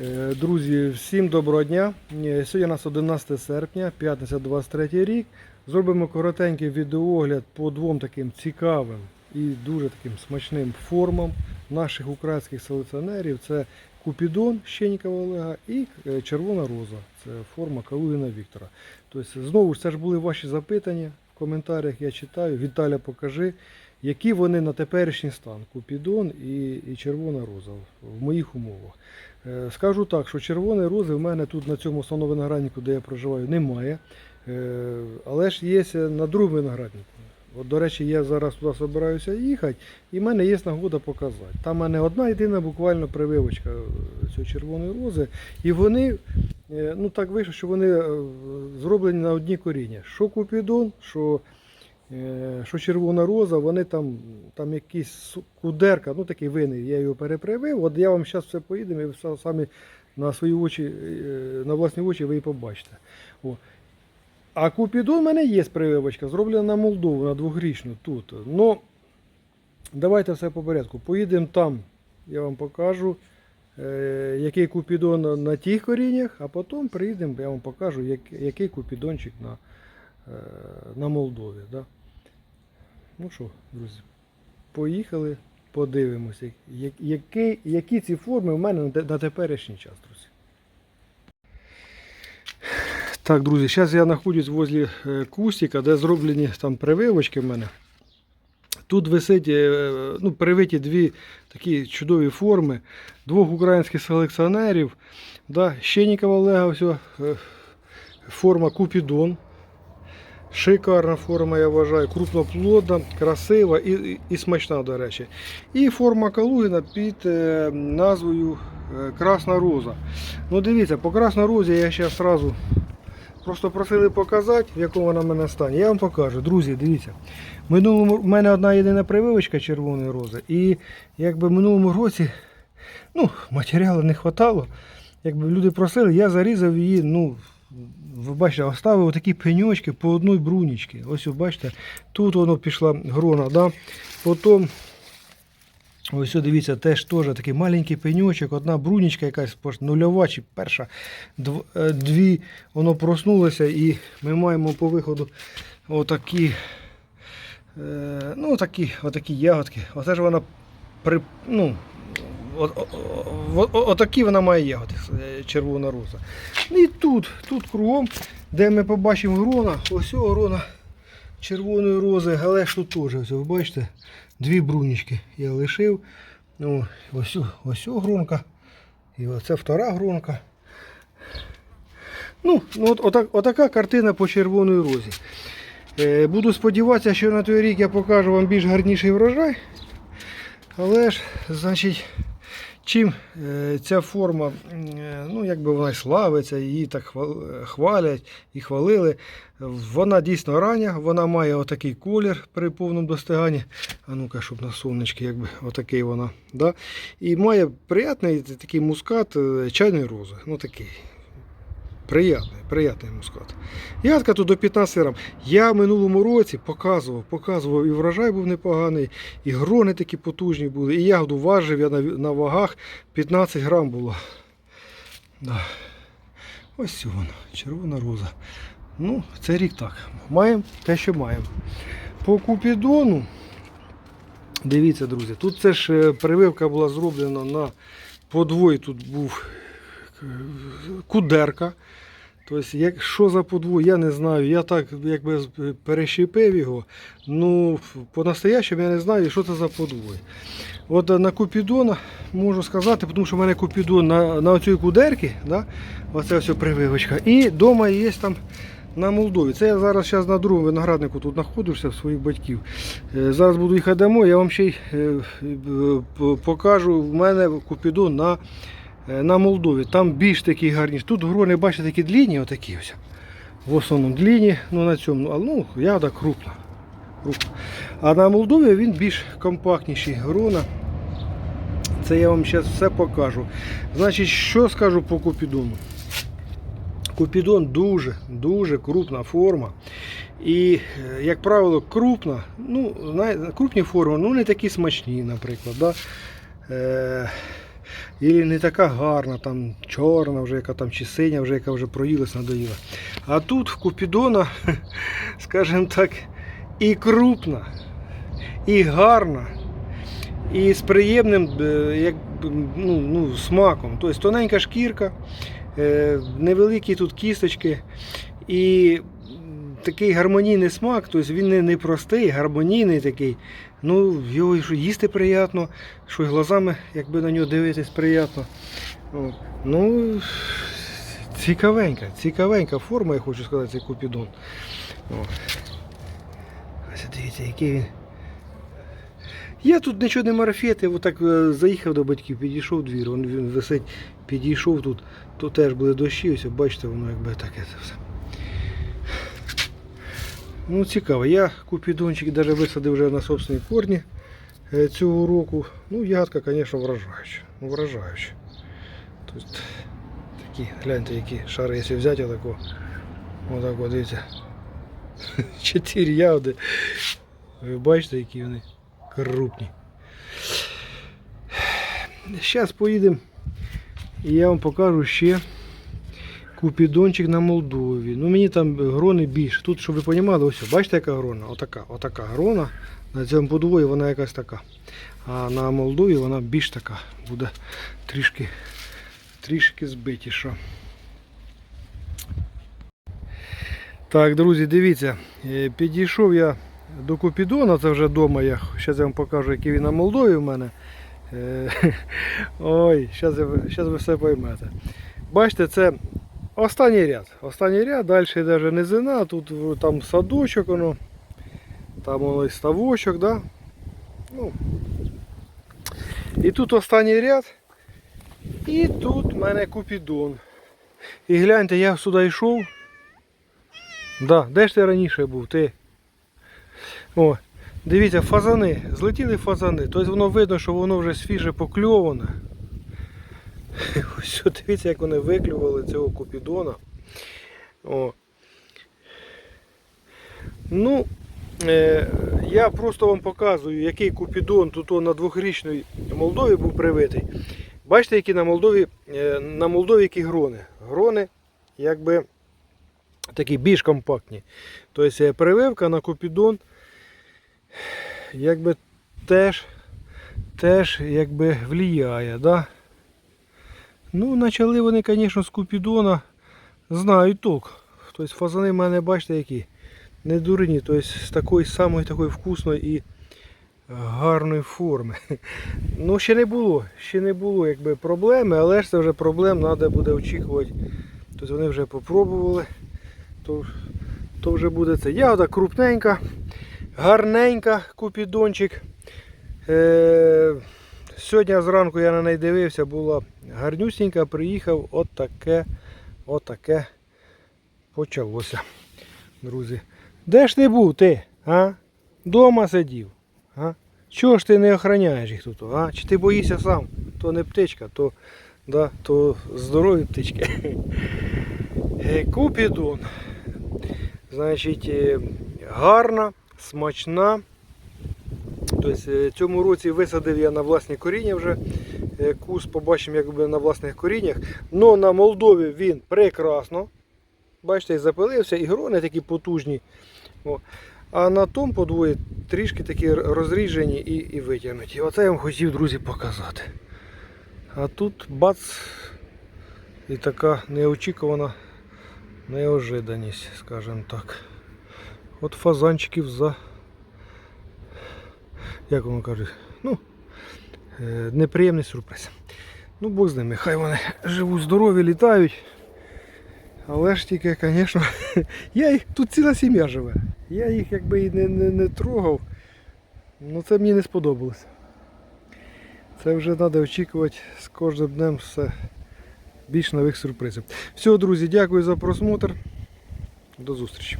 Е, Друзі, всім доброго дня. Е, Сьогодні у нас 11 серпня, п'ятниця 23 рік. Зробимо коротенький відеоогляд по двом таким цікавим і дуже таким смачним формам наших українських селекціонерів. Це Купідон Щенікова Олега і е, Червона Роза. Це форма Калугіна Віктора. Тобто, знову ж це ж були ваші запитання в коментарях. Я читаю. Віталя, покажи, які вони на теперішній стан. Купідон і, і Червона Роза в моїх умовах. Е, Скажу так, що червоної рози в мене тут на цьому основному винограднику, де я проживаю, немає. Е, Але ж є на другому винограднику. От, до речі, я зараз туди збираюся їхати, і в мене є нагода показати. Там в мене одна єдина буквально прививочка е, цієї червоної рози. І вони, ну так вийшло, що вони зроблені на одні коріння. Що Купідон, що, що червона роза, вони там, там якийсь кудерка, ну такий винний, я його перепривив. От я вам зараз все поїдемо і ви самі на свої очі, е, на власні очі ви і побачите. О. А Купідон в мене є прививочка, зроблена на Молдову, на двохрічну тут. Ну, давайте все по порядку. Поїдемо там, я вам покажу, е, який Купідон на, тих коріннях, а потім приїдемо, я вам покажу, як, який Купідончик на, е, на Молдові. Да? Ну що, друзі, поїхали, подивимося, які, які ці форми в мене на, теперішній час, друзі. Так, друзі, зараз я знаходжусь возле е, кустика, де зроблені там прививочки в мене. Тут висить е, ну, привиті дві такі чудові форми двох українських селекціонерів. Да, Щенікова Олега, ось, е, форма Купідон. Шикарна форма, я вважаю, крупноплодна, красива і, і, смачна, до речі. І форма Калугіна під е, назвою е, Красна Роза. Ну дивіться, по Красній Розі я зараз одразу Просто просили показати, в якому вона в мене стані. Я вам покажу. Друзі, дивіться. В Минулому в мене одна єдина прививочка червоної рози. І якби в минулому році ну, матеріалу не вистачало. Якби люди просили, я зарізав її, ну, ви бачите, оставив такі пеньочки по одній брунічці. Ось ви бачите, тут воно пішла грона. Да? Потім Ось дивіться, теж теж такий маленький пеньочок, одна брунічка якась нульова чи перша, е, дві, воно проснулося і ми маємо по виходу отакі, е, ну, отакі, отакі ягодки. Оце ж вона при, ну, отакі вона має ягоди, е, червона роза. І тут, тут кругом, де ми побачимо грона, ось грона червоної рози, але тут теж, ось, ви бачите, дві брунічки я лишив. Ну, ось, ось гронка. І оце втора гронка. Ну, ну от, отак, отака картина по червоної розі. Е, буду сподіватися, що на той рік я покажу вам більш гарніший врожай. Але ж, значить, чим е, ця форма, е, ну якби вона славиться, її так хвалять і хвалили. Вона дійсно рання, вона має отакий колір при повному достиганні. А ну-ка, щоб на сонечки, якби отакий вона. Да? І має приятний такий мускат е, чайної рози. Ну такий. Приятний, приятний мускат. Ягодка тут до 15 грам. Я в минулому році показував, показував, і врожай був непоганий, і грони такі потужні були, і ягоду важив я на, на вагах 15 грам було. Да. Ось воно, червона роза. Ну, це рік так. Маємо те, що маємо. По купідону. Дивіться, друзі, тут це ж е, прививка була зроблена на подвой. Тут був кудерка. Тобто, як, що за подвой, я не знаю. Я так якби перещепив його. Ну, по-настоящему я не знаю, що це за подвой. От е, на Купідона можу сказати, тому що в мене Купідон на, на оцій кудерці, да? оце ось прививочка. І вдома є там на Молдові. Це я зараз зараз на другому винограднику тут знаходжуся в своїх батьків. Е, Зараз буду їхати домой, я вам ще й е, покажу. В мене Купідон на, на Молдові. Там більш такі гарні. Тут грони, бачите, такі длінні, отакі ось. В основному длінні, ну на цьому, а ну, ягода крупна. крупна. А на Молдові він більш компактніший грона. Це я вам зараз все покажу. Значить, що скажу по Купідону? Купідон дуже, дуже крупна форма. І, е, як правило, крупна, ну, крупні форми, ну не такі смачні, наприклад. Да? Е, і не така гарна, там чорна, вже яка там чи синя, вже яка вже проїлась, надоїла. А тут в Купідона, скажімо так, і крупна, і гарна, і з приємним е, як, ну, ну, смаком. Тобто тоненька шкірка, е, невеликі тут кісточки. І такий гармонійний смак, тобто він не, простий, гармонійний такий. Ну, його що їсти приємно, що й глазами, якби на нього дивитись, приємно. Ну, цікавенька, цікавенька форма, я хочу сказати, цей купідон. Ось дивіться, який він. Я тут нічого не марафетив, отак е, заїхав до батьків, підійшов двір, він висить, підійшов тут, то теж були дощі, ось бачите, воно якби таке це все. Ну, цікаво. Я купідончик навіть висадив вже на собственні корні е, цього року. Ну, ягодка, звісно, вражаюча. Ну, вражаюча. Тобто, такі, гляньте, які шари, якщо взяти отако. Отак, от, дивіться. Чотири ягоди. Ви бачите, які вони крупні. Зараз поїдемо і я вам покажу ще купідончик на Молдові. Ну мені там грони більше. Тут, щоб ви розуміли, ось, бачите, яка грона? Отака, отака грона. На цьому подвої вона якась така. А на Молдові вона більш така. Буде трішки, трішки збитіша. Так, друзі, дивіться, е, підійшов я до Купідона, це вже вдома. Я зараз я вам покажу, який він на Молдові в мене. Е, Ой, зараз ви все поймете. Бачите, це останній ряд. Останній ряд, далі вже низина, тут там садочок, воно, там воно ставочок, да? ну. І тут останній ряд. І тут в мене Купідон. І гляньте, я сюди йшов. Да, де ж ти раніше був? Ти? О, дивіться, фазани. Злетіли фазани. Тобто воно видно, що воно вже свіже покльоване. Ось дивіться, як вони виклювали цього купідона. О. Ну, е, я просто вам показую, який купідон тут на двохрічній Молдові був привитий. Бачите, які на Молдові, е, на Молдові які грони. Грони, якби такі більш компактні. Тобто е, прививка на купідон якби теж, теж якби влияє. Да? Ну, почали вони, звісно, з купідона знають ток. Тобто фазани в мене, бачите, які не дурні, тобто з такої самої такої вкусної і гарної форми. Ну, ще не було, ще не було якби, проблеми, але ж це вже проблем треба буде очікувати. Тобто вони вже попробували, то, то вже буде це. Ягода крупненька, гарненька купідончик. Е, сьогодні зранку я на неї дивився, була гарнюсінька, приїхав, от таке, от таке почалося. Друзі. Де ж ти був ти? А? Дома сидів. А? Чого ж ти не охороняєш їх тут? А? Чи ти боїшся сам? То не птичка, то, да, то здорові птички. Е, Купідон. Значить, е, гарна, смачна. Тобто, цьому році висадив я на власні коріння вже е, кус, побачимо якби на власних коріннях. Но на Молдові він прекрасно. Бачите, запилився, і грони такі потужні. О. А на тому подвої трішки такі розріжені і, і витягнуті. Оце я вам хотів, друзі, показати. А тут бац! І така неочікувана неожиданість, скажімо так. От фазанчиків за. Як воно кажуть? Ну, е, неприємний сюрприз. Ну, Бог з ними, хай вони живуть здорові, літають. Але ж тільки, звісно, я їх, тут ціла сім'я живе. Я їх якби і не, не, не трогав. Ну це мені не сподобалось. Це вже треба очікувати з кожним днем все більш нових сюрпризів. Все, друзі, дякую за просмотр. До зустрічі.